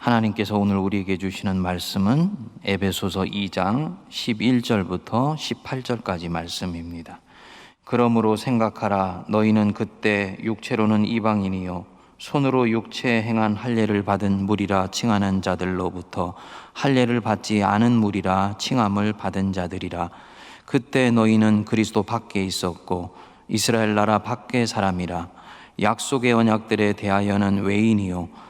하나님께서 오늘 우리에게 주시는 말씀은 에베소서 2장 11절부터 18절까지 말씀입니다. 그러므로 생각하라 너희는 그때 육체로는 이방인이요 손으로 육체에 행한 할례를 받은 무리라 칭하는 자들로부터 할례를 받지 않은 무리라 칭함을 받은 자들이라 그때 너희는 그리스도 밖에 있었고 이스라엘 나라 밖의 사람이라 약속의 언약들에 대하여는 외인이요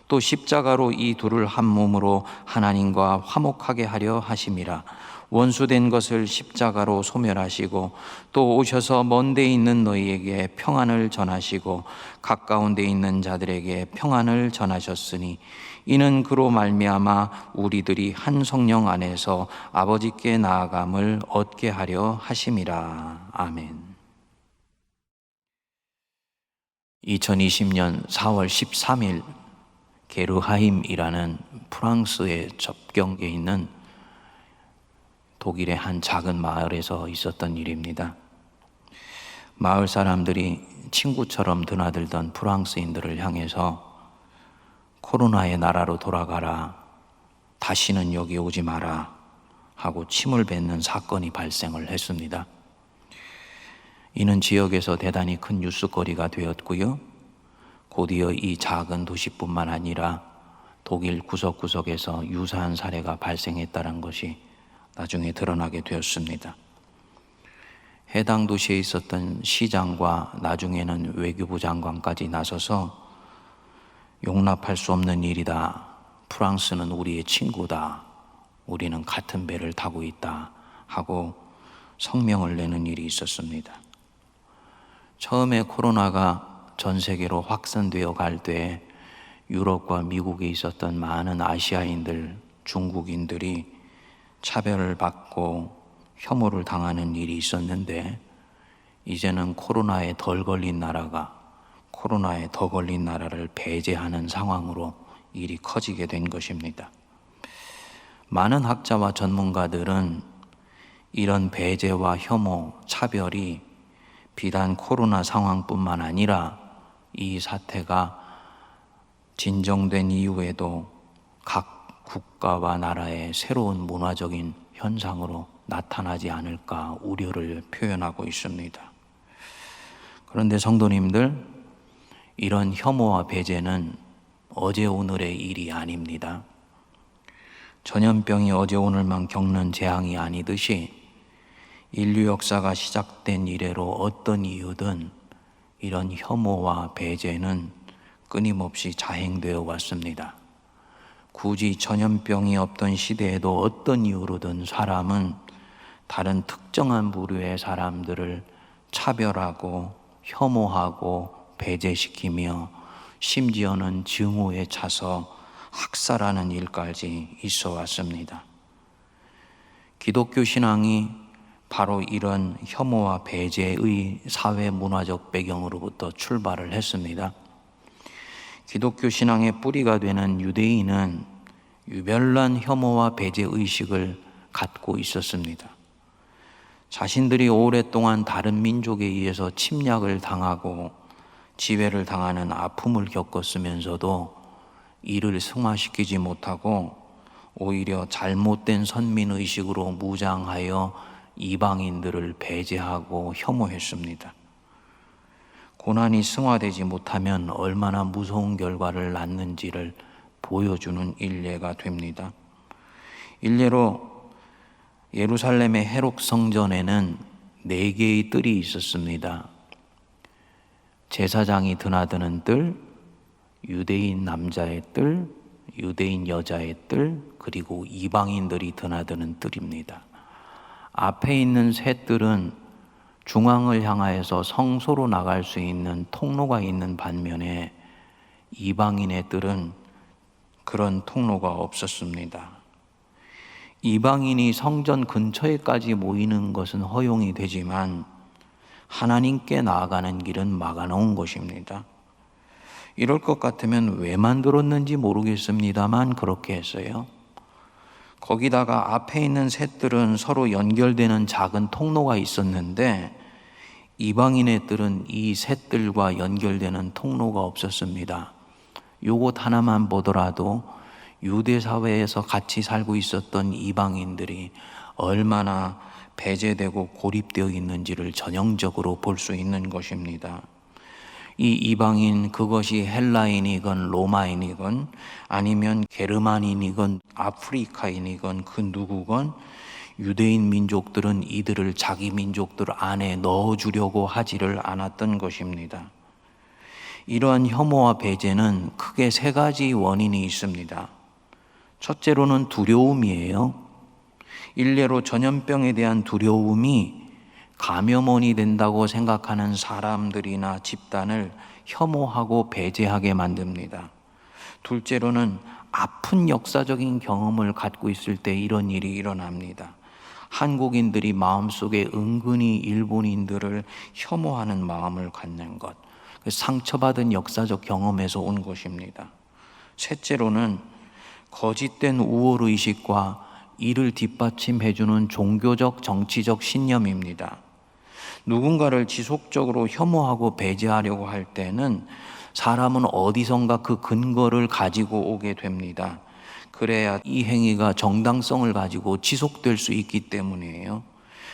또 십자가로 이 둘을 한 몸으로 하나님과 화목하게 하려 하심이라 원수된 것을 십자가로 소멸하시고 또 오셔서 먼 데 있는 너희에게 평안을 전하시고 가까운 데 있는 자들에게 평안을 전하셨으니 이는 그로 말미암아 우리들이 한 성령 안에서 아버지께 나아감을 얻게 하려 하심이라 아멘. 2020년 4월 13일 게르하임이라는 프랑스의 접경에 있는 독일의 한 작은 마을에서 있었던 일입니다. 마을 사람들이 친구처럼 드나들던 프랑스인들을 향해서 코로나의 나라로 돌아가라. 다시는 여기 오지 마라. 하고 침을 뱉는 사건이 발생을 했습니다. 이는 지역에서 대단히 큰 뉴스거리가 되었고요. 곧이어 이 작은 도시뿐만 아니라 독일 구석구석에서 유사한 사례가 발생했다는 것이 나중에 드러나게 되었습니다. 해당 도시에 있었던 시장과 나중에는 외교부 장관까지 나서서 용납할 수 없는 일이다. 프랑스는 우리의 친구다. 우리는 같은 배를 타고 있다. 하고 성명을 내는 일이 있었습니다. 처음에 코로나가 전 세계로 확산되어 갈 때 유럽과 미국에 있었던 많은 아시아인들, 중국인들이 차별을 받고 혐오를 당하는 일이 있었는데 이제는 코로나에 덜 걸린 나라가 코로나에 더 걸린 나라를 배제하는 상황으로 일이 커지게 된 것입니다. 많은 학자와 전문가들은 이런 배제와 혐오, 차별이 비단 코로나 상황뿐만 아니라 이 사태가 진정된 이후에도 각 국가와 나라의 새로운 문화적인 현상으로 나타나지 않을까 우려를 표현하고 있습니다. 그런데 성도님들, 이런 혐오와 배제는 어제 오늘의 일이 아닙니다. 전염병이 어제 오늘만 겪는 재앙이 아니듯이 인류 역사가 시작된 이래로 어떤 이유든 이런 혐오와 배제는 끊임없이 자행되어 왔습니다. 굳이 전염병이 없던 시대에도 어떤 이유로든 사람은 다른 특정한 부류의 사람들을 차별하고 혐오하고 배제시키며 심지어는 증오에 차서 학살하는 일까지 있어 왔습니다. 기독교 신앙이 바로 이런 혐오와 배제의 사회 문화적 배경으로부터 출발을 했습니다. 기독교 신앙의 뿌리가 되는 유대인은 유별난 혐오와 배제 의식을 갖고 있었습니다. 자신들이 오랫동안 다른 민족에 의해서 침략을 당하고 지배를 당하는 아픔을 겪었으면서도 이를 승화시키지 못하고 오히려 잘못된 선민의식으로 무장하여 이방인들을 배제하고 혐오했습니다. 고난이 승화되지 못하면 얼마나 무서운 결과를 낳는지를 보여주는 일례가 됩니다. 일례로 예루살렘의 헤록 성전에는 네 개의 뜰이 있었습니다. 제사장이 드나드는 뜰, 유대인 남자의 뜰, 유대인 여자의 뜰, 그리고 이방인들이 드나드는 뜰입니다. 앞에 있는 세 뜰은 중앙을 향하여서 성소로 나갈 수 있는 통로가 있는 반면에 이방인의 뜰은 그런 통로가 없었습니다. 이방인이 성전 근처에까지 모이는 것은 허용이 되지만 하나님께 나아가는 길은 막아놓은 것입니다. 이럴 것 같으면 왜 만들었는지 모르겠습니다만 그렇게 했어요. 거기다가 앞에 있는 셋들은 서로 연결되는 작은 통로가 있었는데 이방인의 뜰은 이 셋들과 연결되는 통로가 없었습니다. 요것 하나만 보더라도 유대 사회에서 같이 살고 있었던 이방인들이 얼마나 배제되고 고립되어 있는지를 전형적으로 볼 수 있는 것입니다. 이 이방인 그것이 헬라인이건 로마인이건 아니면 게르만인이건 아프리카인이건 그 누구건 유대인 민족들은 이들을 자기 민족들 안에 넣어주려고 하지를 않았던 것입니다. 이러한 혐오와 배제는 크게 세 가지 원인이 있습니다. 첫째로는 두려움이에요. 일례로 전염병에 대한 두려움이 감염원이 된다고 생각하는 사람들이나 집단을 혐오하고 배제하게 만듭니다. 둘째로는 아픈 역사적인 경험을 갖고 있을 때 이런 일이 일어납니다. 한국인들이 마음속에 은근히 일본인들을 혐오하는 마음을 갖는 것. 그 상처받은 역사적 경험에서 온 것입니다. 셋째로는 거짓된 우월 의식과 이를 뒷받침해주는 종교적 정치적 신념입니다. 누군가를 지속적으로 혐오하고 배제하려고 할 때는 사람은 어디선가 그 근거를 가지고 오게 됩니다. 그래야 이 행위가 정당성을 가지고 지속될 수 있기 때문이에요.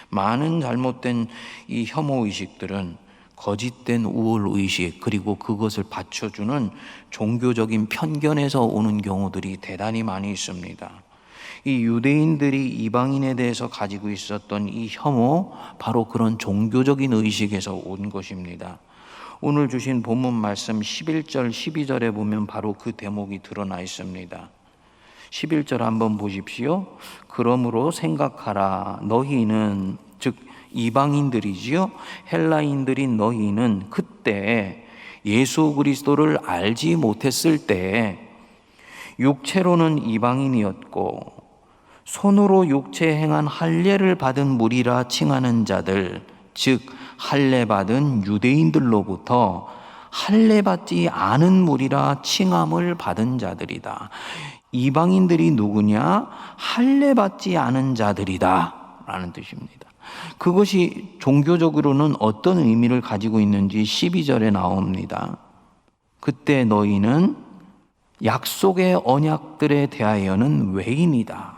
많은 잘못된 이 혐오 의식들은 거짓된 우월 의식 그리고 그것을 받쳐주는 종교적인 편견에서 오는 경우들이 대단히 많이 있습니다. 이 유대인들이 이방인에 대해서 가지고 있었던 이 혐오, 바로 그런 종교적인 의식에서 온 것입니다. 오늘 주신 본문 말씀 11절, 12절에 보면 바로 그 대목이 드러나 있습니다. 11절 한번 보십시오. 그러므로 생각하라. 너희는, 즉, 이방인들이지요. 헬라인들인 너희는 그때 예수 그리스도를 알지 못했을 때 육체로는 이방인이었고 손으로 육체 행한 할례를 받은 무리라 칭하는 자들 즉 할례 받은 유대인들로부터 할례 받지 않은 무리라 칭함을 받은 자들이다. 이방인들이 누구냐? 할례 받지 않은 자들이다라는 뜻입니다. 그것이 종교적으로는 어떤 의미를 가지고 있는지 12절에 나옵니다. 그때 너희는 약속의 언약들에 대하여는 외인이다.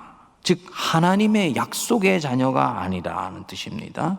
즉, 하나님의 약속의 자녀가 아니라는 뜻입니다.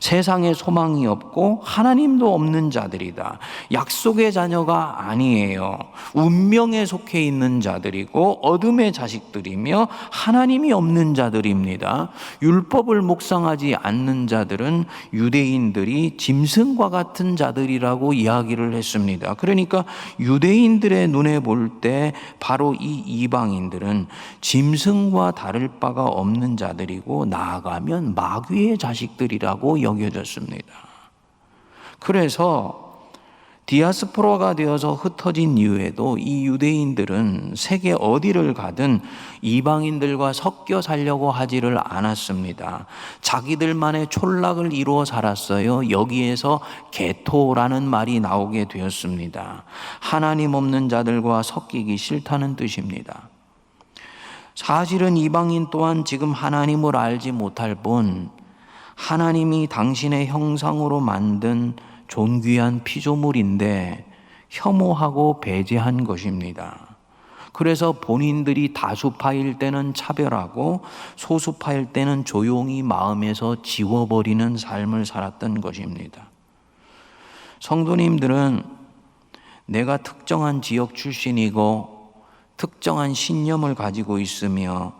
세상에 소망이 없고 하나님도 없는 자들이다. 약속의 자녀가 아니에요. 운명에 속해 있는 자들이고 어둠의 자식들이며 하나님이 없는 자들입니다. 율법을 묵상하지 않는 자들은 유대인들이 짐승과 같은 자들이라고 이야기를 했습니다. 그러니까 유대인들의 눈에 볼 때 바로 이 이방인들은 짐승과 다를 바가 없는 자들이고 나아가면 마귀의 자식들이라고 여겨졌습니다. 그래서 디아스포라가 되어서 흩어진 이후에도 이 유대인들은 세계 어디를 가든 이방인들과 섞여 살려고 하지를 않았습니다. 자기들만의 촌락을 이루어 살았어요. 여기에서 개토라는 말이 나오게 되었습니다. 하나님 없는 자들과 섞이기 싫다는 뜻입니다. 사실은 이방인 또한 지금 하나님을 알지 못할 뿐 하나님이 당신의 형상으로 만든 존귀한 피조물인데 혐오하고 배제한 것입니다. 그래서 본인들이 다수파일 때는 차별하고 소수파일 때는 조용히 마음에서 지워버리는 삶을 살았던 것입니다. 성도님들은 내가 특정한 지역 출신이고 특정한 신념을 가지고 있으며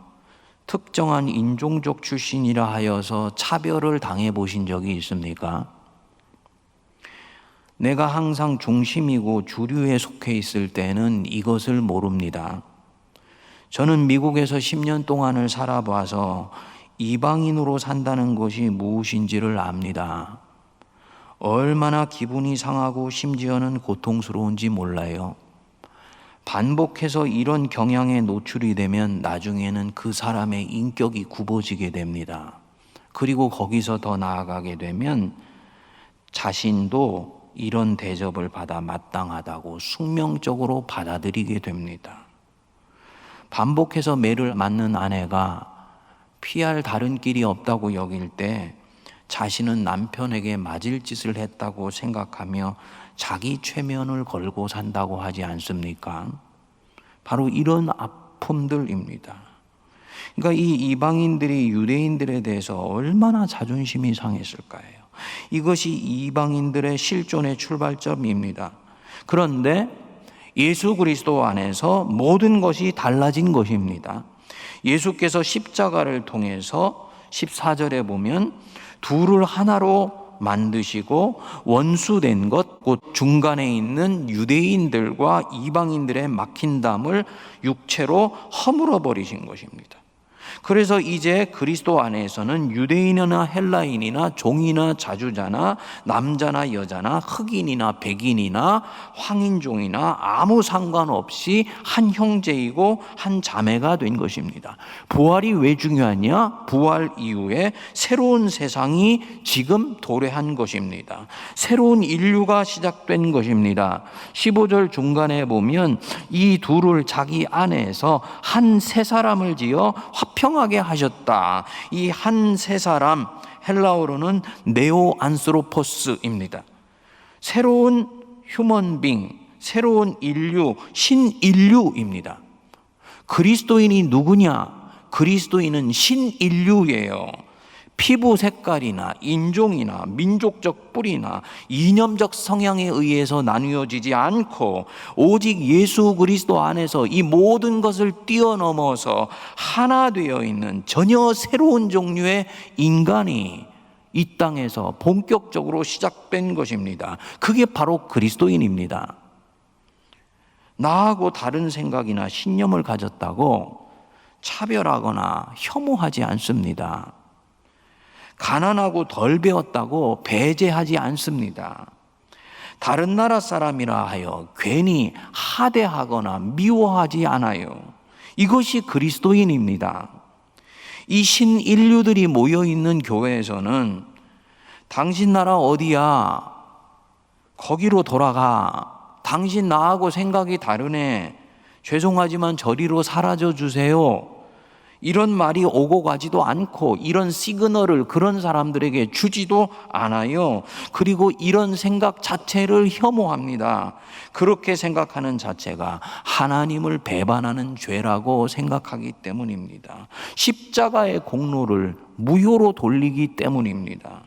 특정한 인종적 출신이라 하여서 차별을 당해 보신 적이 있습니까? 내가 항상 중심이고 주류에 속해 있을 때는 이것을 모릅니다. 저는 미국에서 10년 동안을 살아봐서 이방인으로 산다는 것이 무엇인지를 압니다. 얼마나 기분이 상하고 심지어는 고통스러운지 몰라요. 반복해서 이런 경향에 노출이 되면 나중에는 그 사람의 인격이 굽어지게 됩니다. 그리고 거기서 더 나아가게 되면 자신도 이런 대접을 받아 마땅하다고 숙명적으로 받아들이게 됩니다. 반복해서 매를 맞는 아내가 피할 다른 길이 없다고 여길 때 자신은 남편에게 맞을 짓을 했다고 생각하며 자기 최면을 걸고 산다고 하지 않습니까? 바로 이런 아픔들입니다. 그러니까 이 이방인들이 유대인들에 대해서 얼마나 자존심이 상했을까요? 이것이 이방인들의 실존의 출발점입니다. 그런데 예수 그리스도 안에서 모든 것이 달라진 것입니다. 예수께서 십자가를 통해서 14절에 보면 둘을 하나로 만드시고 원수된 것, 곧 중간에 있는 유대인들과 이방인들의 막힌 담을 육체로 허물어 버리신 것입니다. 그래서 이제 그리스도 안에서는 유대인이나 헬라인이나 종이나 자주자나 남자나 여자나 흑인이나 백인이나 황인종이나 아무 상관없이 한 형제이고 한 자매가 된 것입니다. 부활이 왜 중요하냐? 부활 이후에 새로운 세상이 지금 도래한 것입니다. 새로운 인류가 시작된 것입니다. 15절 중간에 보면 이 둘을 자기 안에서 한 세 사람을 지어 화평 하게 하셨다. 이 한 세 사람 헬라어로는 네오 안스로포스입니다. 새로운 휴먼빙, 새로운 인류, 신인류입니다. 그리스도인이 누구냐? 그리스도인은 신인류예요. 피부 색깔이나 인종이나 민족적 뿌리나 이념적 성향에 의해서 나누어지지 않고 오직 예수 그리스도 안에서 이 모든 것을 뛰어넘어서 하나 되어 있는 전혀 새로운 종류의 인간이 이 땅에서 본격적으로 시작된 것입니다. 그게 바로 그리스도인입니다. 나하고 다른 생각이나 신념을 가졌다고 차별하거나 혐오하지 않습니다. 가난하고 덜 배웠다고 배제하지 않습니다. 다른 나라 사람이라 하여 괜히 하대하거나 미워하지 않아요. 이것이 그리스도인입니다. 이 신인류들이 모여 있는 교회에서는 당신 나라 어디야? 거기로 돌아가. 당신 나하고 생각이 다르네. 죄송하지만 저리로 사라져 주세요. 이런 말이 오고 가지도 않고 이런 시그널을 그런 사람들에게 주지도 않아요. 그리고 이런 생각 자체를 혐오합니다. 그렇게 생각하는 자체가 하나님을 배반하는 죄라고 생각하기 때문입니다. 십자가의 공로를 무효로 돌리기 때문입니다.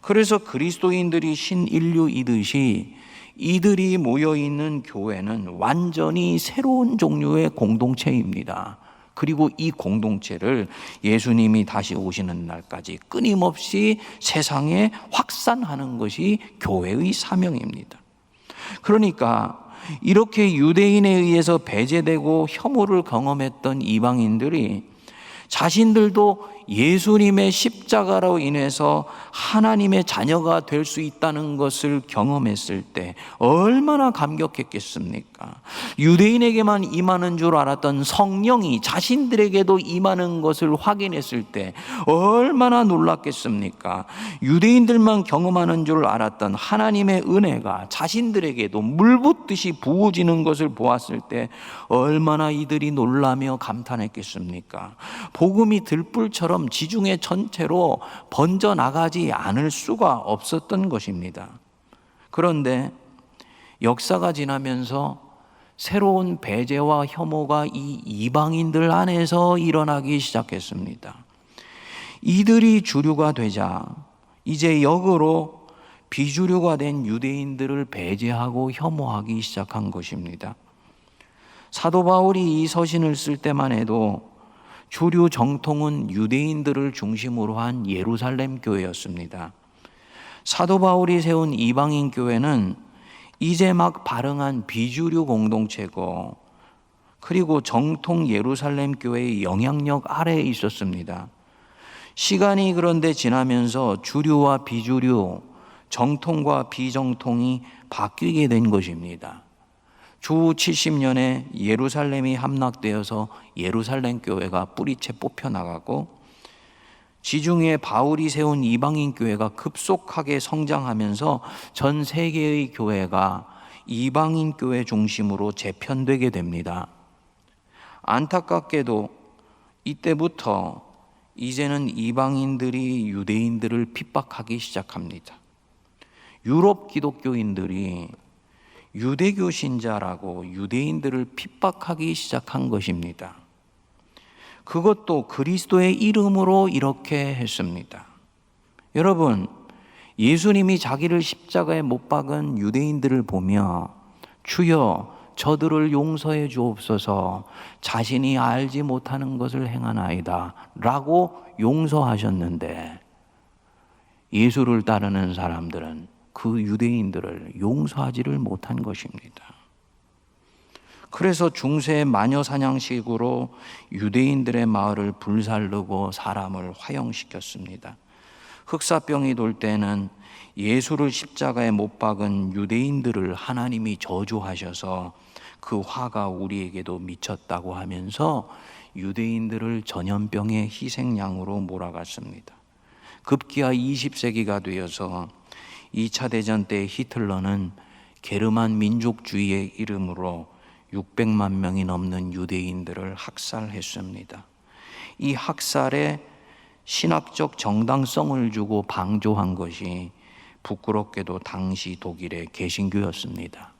그래서 그리스도인들이 신인류이듯이 이들이 모여 있는 교회는 완전히 새로운 종류의 공동체입니다. 그리고 이 공동체를 예수님이 다시 오시는 날까지 끊임없이 세상에 확산하는 것이 교회의 사명입니다. 그러니까 이렇게 유대인에 의해서 배제되고 혐오를 경험했던 이방인들이 자신들도 예수님의 십자가로 인해서 하나님의 자녀가 될 수 있다는 것을 경험했을 때 얼마나 감격했겠습니까? 유대인에게만 임하는 줄 알았던 성령이 자신들에게도 임하는 것을 확인했을 때 얼마나 놀랐겠습니까? 유대인들만 경험하는 줄 알았던 하나님의 은혜가 자신들에게도 물 붓듯이 부어지는 것을 보았을 때 얼마나 이들이 놀라며 감탄했겠습니까? 복음이 들불처럼 것처럼 지중해 전체로 번져 나가지 않을 수가 없었던 것입니다. 그런데 역사가 지나면서 새로운 배제와 혐오가 이 이방인들 안에서 일어나기 시작했습니다. 이들이 주류가 되자 이제 역으로 비주류가 된 유대인들을 배제하고 혐오하기 시작한 것입니다. 사도 바울이 이 서신을 쓸 때만 해도 주류 정통은 유대인들을 중심으로 한 예루살렘 교회였습니다. 사도 바울이 세운 이방인 교회는 이제 막 발흥한 비주류 공동체고 그리고 정통 예루살렘 교회의 영향력 아래에 있었습니다. 시간이 그런데 지나면서 주류와 비주류, 정통과 비정통이 바뀌게 된 것입니다. 주 70년에 예루살렘이 함락되어서 예루살렘 교회가 뿌리채 뽑혀 나가고 지중해 바울이 세운 이방인 교회가 급속하게 성장하면서 전 세계의 교회가 이방인 교회 중심으로 재편되게 됩니다. 안타깝게도 이때부터 이제는 이방인들이 유대인들을 핍박하기 시작합니다. 유럽 기독교인들이 유대교 신자라고 유대인들을 핍박하기 시작한 것입니다. 그것도 그리스도의 이름으로 이렇게 했습니다. 여러분, 예수님이 자기를 십자가에 못 박은 유대인들을 보며 주여 저들을 용서해 주옵소서 자신이 알지 못하는 것을 행하나이다 라고 용서하셨는데 예수를 따르는 사람들은 그 유대인들을 용서하지를 못한 것입니다. 그래서 중세 마녀 사냥식으로 유대인들의 마을을 불살르고 사람을 화형시켰습니다. 흑사병이 돌 때는 예수를 십자가에 못 박은 유대인들을 하나님이 저주하셔서 그 화가 우리에게도 미쳤다고 하면서 유대인들을 전염병의 희생양으로 몰아갔습니다. 급기야 20세기가 되어서 2차 대전 때 히틀러는 게르만 민족주의의 이름으로 600만 명이 넘는 유대인들을 학살했습니다. 이 학살에 신학적 정당성을 주고 방조한 것이 부끄럽게도 당시 독일의 개신교였습니다.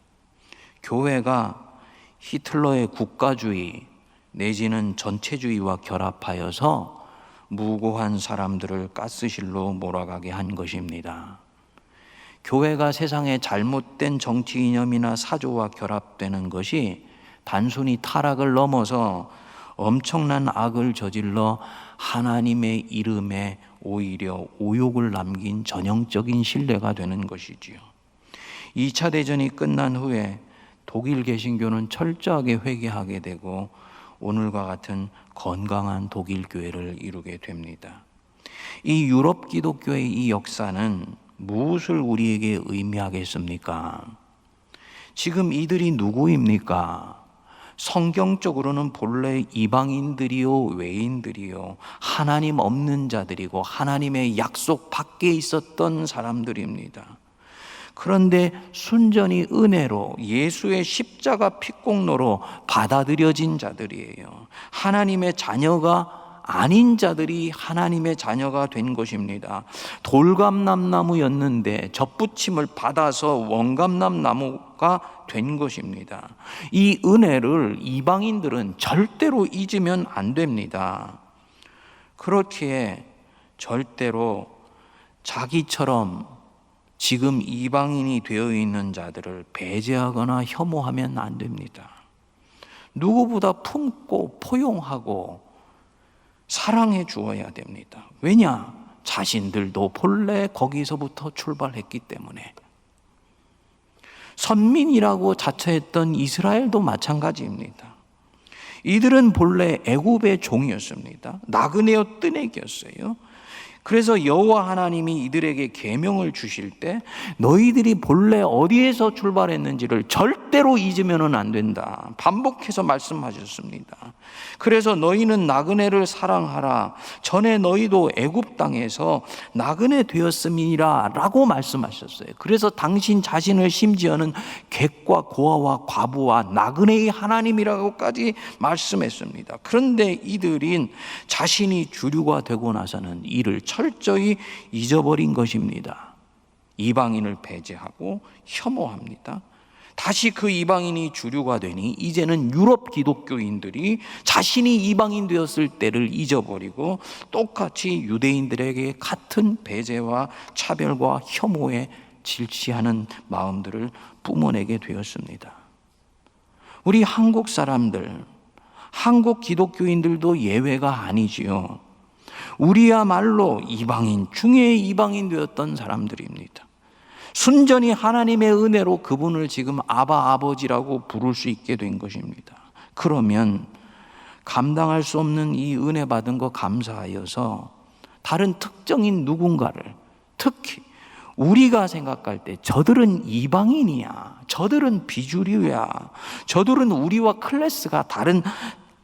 교회가 히틀러의 국가주의 내지는 전체주의와 결합하여서 무고한 사람들을 가스실로 몰아가게 한 것입니다. 교회가 세상의 잘못된 정치 이념이나 사조와 결합되는 것이 단순히 타락을 넘어서 엄청난 악을 저질러 하나님의 이름에 오히려 오욕을 남긴 전형적인 신뢰가 되는 것이지요. 2차 대전이 끝난 후에 독일 개신교는 철저하게 회개하게 되고 오늘과 같은 건강한 독일 교회를 이루게 됩니다. 이 유럽 기독교의 이 역사는 무엇을 우리에게 의미하겠습니까? 지금 이들이 누구입니까? 성경적으로는 본래 이방인들이요, 외인들이요, 하나님 없는 자들이고 하나님의 약속 밖에 있었던 사람들입니다. 그런데 순전히 은혜로 예수의 십자가 피공로로 받아들여진 자들이에요. 하나님의 자녀가 아닌 자들이 하나님의 자녀가 된 것입니다. 돌감남나무였는데 젖붙임을 받아서 원감남나무가 된 것입니다. 이 은혜를 이방인들은 절대로 잊으면 안 됩니다. 그렇기에 절대로 자기처럼 지금 이방인이 되어 있는 자들을 배제하거나 혐오하면 안 됩니다. 누구보다 품고 포용하고 사랑해 주어야 됩니다. 왜냐? 자신들도 본래 거기서부터 출발했기 때문에. 선민이라고 자처했던 이스라엘도 마찬가지입니다. 이들은 본래 애굽의 종이었습니다. 나그네여 뜨내기였어요. 그래서 여호와 하나님이 이들에게 계명을 주실 때 너희들이 본래 어디에서 출발했는지를 절대로 잊으면은 안 된다. 반복해서 말씀하셨습니다. 그래서 너희는 나그네를 사랑하라. 전에 너희도 애굽 땅에서 나그네 되었음이라라고 말씀하셨어요. 그래서 당신 자신을 심지어는 객과 고아와 과부와 나그네의 하나님이라고까지 말씀했습니다. 그런데 이들인 자신이 주류가 되고 나서는 이를 철저히 잊어버린 것입니다. 이방인을 배제하고 혐오합니다. 다시 그 이방인이 주류가 되니 이제는 유럽 기독교인들이 자신이 이방인 되었을 때를 잊어버리고 똑같이 유대인들에게 같은 배제와 차별과 혐오에 질치하는 마음들을 뿜어내게 되었습니다. 우리 한국 사람들, 한국 기독교인들도 예외가 아니지요. 우리야말로 이방인 중에 이방인 되었던 사람들입니다. 순전히 하나님의 은혜로 그분을 지금 아바 아버지라고 부를 수 있게 된 것입니다. 그러면 감당할 수 없는 이 은혜 받은 거 감사하여서 다른 특정인 누군가를 특히 우리가 생각할 때 저들은 이방인이야. 저들은 비주류야. 저들은 우리와 클래스가 다른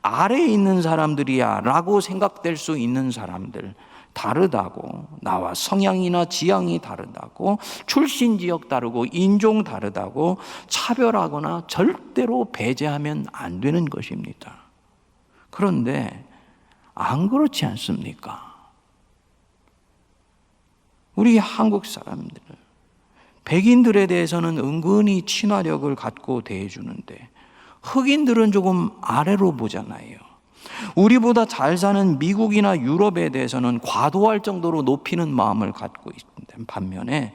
아래에 있는 사람들이야. 라고 생각될 수 있는 사람들. 다르다고. 나와 성향이나 지향이 다르다고. 출신 지역 다르고 인종 다르다고. 차별하거나 절대로 배제하면 안 되는 것입니다. 그런데 안 그렇지 않습니까? 우리 한국 사람들, 백인들에 대해서는 은근히 친화력을 갖고 대해주는데, 흑인들은 조금 아래로 보잖아요. 우리보다 잘 사는 미국이나 유럽에 대해서는 과도할 정도로 높이는 마음을 갖고 있습니다. 반면에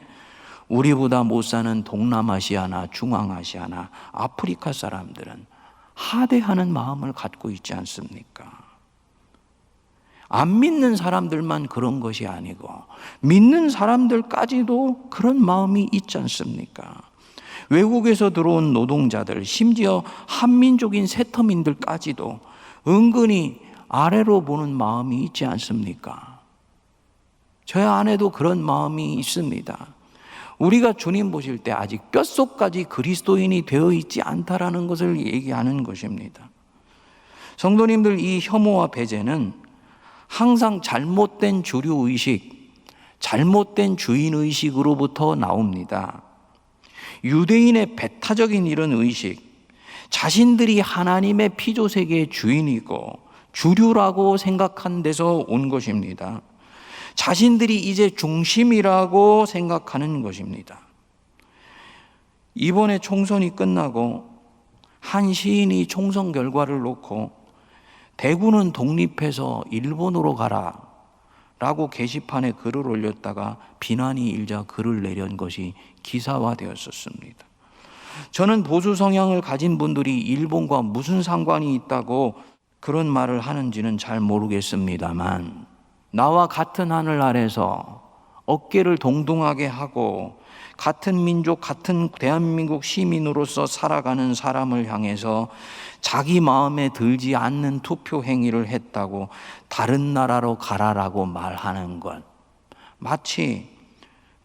우리보다 못 사는 동남아시아나 중앙아시아나 아프리카 사람들은 하대하는 마음을 갖고 있지 않습니까? 안 믿는 사람들만 그런 것이 아니고 믿는 사람들까지도 그런 마음이 있지 않습니까? 외국에서 들어온 노동자들, 심지어 한민족인 세터민들까지도 은근히 아래로 보는 마음이 있지 않습니까? 저희 안에도 그런 마음이 있습니다. 우리가 주님 보실 때 아직 뼛속까지 그리스도인이 되어 있지 않다라는 것을 얘기하는 것입니다. 성도님들 이 혐오와 배제는 항상 잘못된 주류 의식, 잘못된 주인 의식으로부터 나옵니다. 유대인의 배타적인 이런 의식, 자신들이 하나님의 피조 세계의 주인이고 주류라고 생각한 데서 온 것입니다. 자신들이 이제 중심이라고 생각하는 것입니다. 이번에 총선이 끝나고 한 시인이 총선 결과를 놓고 대구는 독립해서 일본으로 가라 라고 게시판에 글을 올렸다가 비난이 일자 글을 내린 것이 기사화되었었습니다. 저는 보수 성향을 가진 분들이 일본과 무슨 상관이 있다고 그런 말을 하는지는 잘 모르겠습니다만 나와 같은 하늘 아래서 어깨를 동동하게 하고 같은 민족, 같은 대한민국 시민으로서 살아가는 사람을 향해서 자기 마음에 들지 않는 투표 행위를 했다고 다른 나라로 가라라고 말하는 것. 마치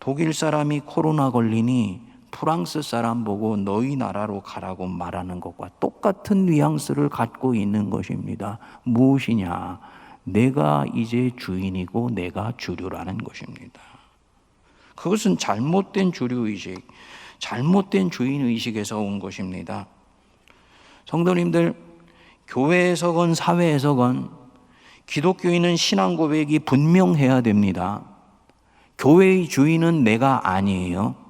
독일 사람이 코로나 걸리니 프랑스 사람 보고 너희 나라로 가라고 말하는 것과 똑같은 뉘앙스를 갖고 있는 것입니다. 무엇이냐? 내가 이제 주인이고 내가 주류라는 것입니다. 그것은 잘못된 주류의식, 잘못된 주인의식에서 온 것입니다. 성도님들, 교회에서건 사회에서건 기독교인은 신앙 고백이 분명해야 됩니다. 교회의 주인은 내가 아니에요.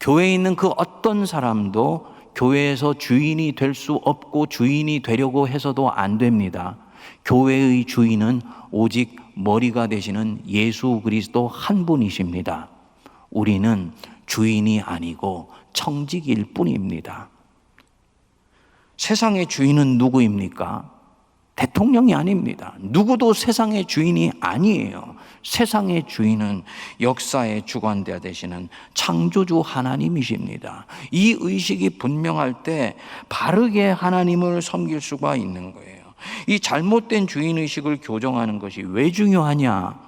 교회에 있는 그 어떤 사람도 교회에서 주인이 될 수 없고 주인이 되려고 해서도 안 됩니다. 교회의 주인은 오직 머리가 되시는 예수 그리스도 한 분이십니다. 우리는 주인이 아니고 청직일 뿐입니다. 세상의 주인은 누구입니까? 대통령이 아닙니다. 누구도 세상의 주인이 아니에요. 세상의 주인은 역사의 주관자 되시는 창조주 하나님이십니다. 이 의식이 분명할 때 바르게 하나님을 섬길 수가 있는 거예요. 이 잘못된 주인 의식을 교정하는 것이 왜 중요하냐?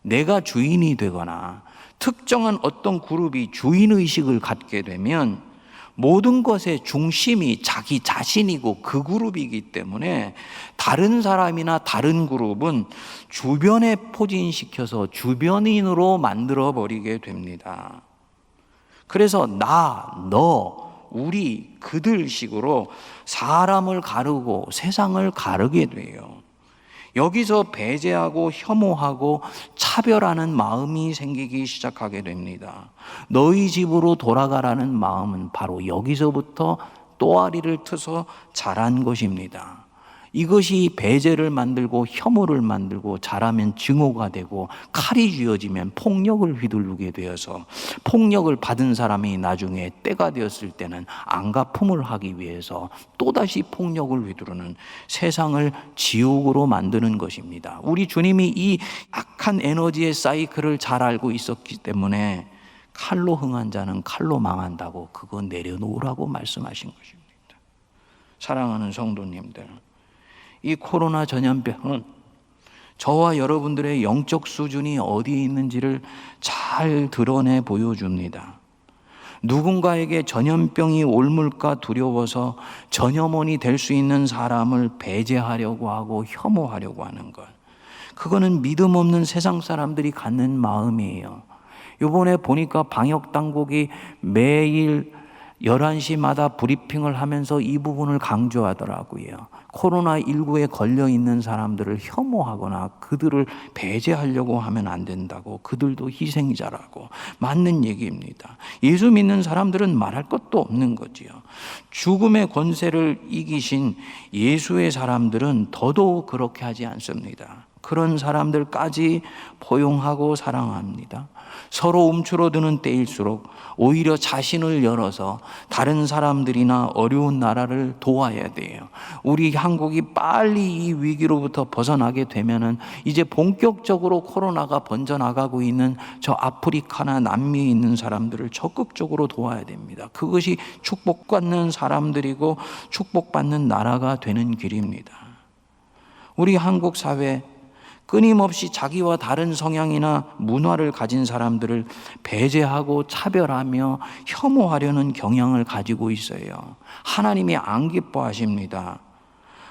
내가 주인이 되거나 특정한 어떤 그룹이 주인 의식을 갖게 되면 모든 것의 중심이 자기 자신이고 그 그룹이기 때문에 다른 사람이나 다른 그룹은 주변에 포진시켜서 주변인으로 만들어 버리게 됩니다. 그래서 나, 너, 우리, 그들 식으로 사람을 가르고 세상을 가르게 돼요. 여기서 배제하고 혐오하고 차별하는 마음이 생기기 시작하게 됩니다. 너희 집으로 돌아가라는 마음은 바로 여기서부터 또아리를 트서 자란 것입니다. 이것이 배제를 만들고 혐오를 만들고 자라면 증오가 되고 칼이 쥐어지면 폭력을 휘두르게 되어서 폭력을 받은 사람이 나중에 때가 되었을 때는 안가품을 하기 위해서 또다시 폭력을 휘두르는 세상을 지옥으로 만드는 것입니다. 우리 주님이 이 악한 에너지의 사이클을 잘 알고 있었기 때문에 칼로 흥한 자는 칼로 망한다고 그거 내려놓으라고 말씀하신 것입니다. 사랑하는 성도님들. 이 코로나 전염병은 저와 여러분들의 영적 수준이 어디에 있는지를 잘 드러내 보여줍니다. 누군가에게 전염병이 옮을까 두려워서 전염원이 될 수 있는 사람을 배제하려고 하고 혐오하려고 하는 것. 그거는 믿음 없는 세상 사람들이 갖는 마음이에요. 요번에 보니까 방역 당국이 매일 11시마다 브리핑을 하면서 이 부분을 강조하더라고요. 코로나19에 걸려 있는 사람들을 혐오하거나 그들을 배제하려고 하면 안 된다고 그들도 희생자라고 맞는 얘기입니다. 예수 믿는 사람들은 말할 것도 없는 거지요. 죽음의 권세를 이기신 예수의 사람들은 더더욱 그렇게 하지 않습니다. 그런 사람들까지 포용하고 사랑합니다. 서로 움츠러드는 때일수록 오히려 자신을 열어서 다른 사람들이나 어려운 나라를 도와야 돼요. 우리 한국이 빨리 이 위기로부터 벗어나게 되면은 이제 본격적으로 코로나가 번져나가고 있는 저 아프리카나 남미에 있는 사람들을 적극적으로 도와야 됩니다. 그것이 축복받는 사람들이고 축복받는 나라가 되는 길입니다. 우리 한국 사회 끊임없이 자기와 다른 성향이나 문화를 가진 사람들을 배제하고 차별하며 혐오하려는 경향을 가지고 있어요. 하나님이 안 기뻐하십니다.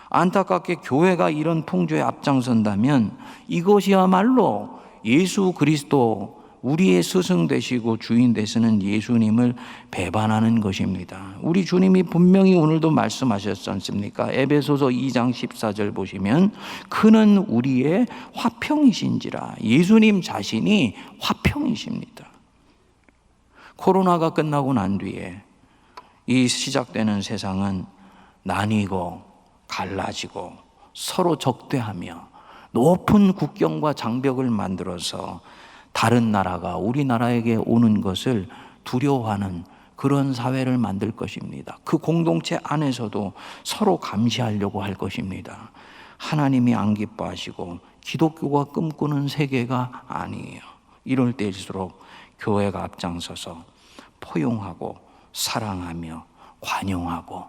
안타깝게 교회가 이런 풍조에 앞장선다면 이것이야말로 예수 그리스도 우리의 스승 되시고 주인 되시는 예수님을 배반하는 것입니다. 우리 주님이 분명히 오늘도 말씀하셨지 않습니까? 에베소서 2장 14절 보시면 그는 우리의 화평이신지라 예수님 자신이 화평이십니다. 코로나가 끝나고 난 뒤에 이 시작되는 세상은 나뉘고 갈라지고 서로 적대하며 높은 국경과 장벽을 만들어서 다른 나라가 우리나라에게 오는 것을 두려워하는 그런 사회를 만들 것입니다. 그 공동체 안에서도 서로 감시하려고 할 것입니다. 하나님이 안 기뻐하시고 기독교가 꿈꾸는 세계가 아니에요. 이럴 때일수록 교회가 앞장서서 포용하고 사랑하며 관용하고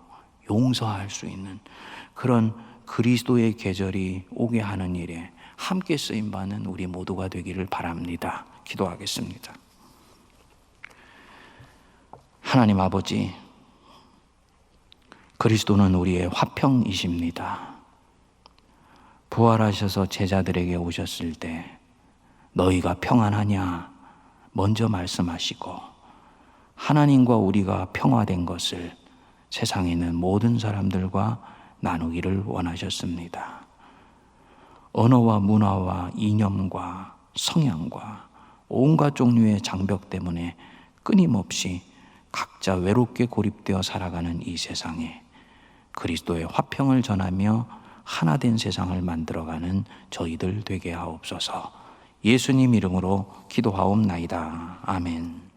용서할 수 있는 그런 그리스도의 계절이 오게 하는 일에 함께 쓰임 받는 우리 모두가 되기를 바랍니다. 기도하겠습니다. 하나님 아버지, 그리스도는 우리의 화평이십니다. 부활하셔서 제자들에게 오셨을 때 너희가 평안하냐 먼저 말씀하시고 하나님과 우리가 평화된 것을 세상에 있는 모든 사람들과 나누기를 원하셨습니다. 언어와 문화와 이념과 성향과 온갖 종류의 장벽 때문에 끊임없이 각자 외롭게 고립되어 살아가는 이 세상에 그리스도의 화평을 전하며 하나된 세상을 만들어가는 저희들 되게 하옵소서 예수님 이름으로 기도하옵나이다. 아멘.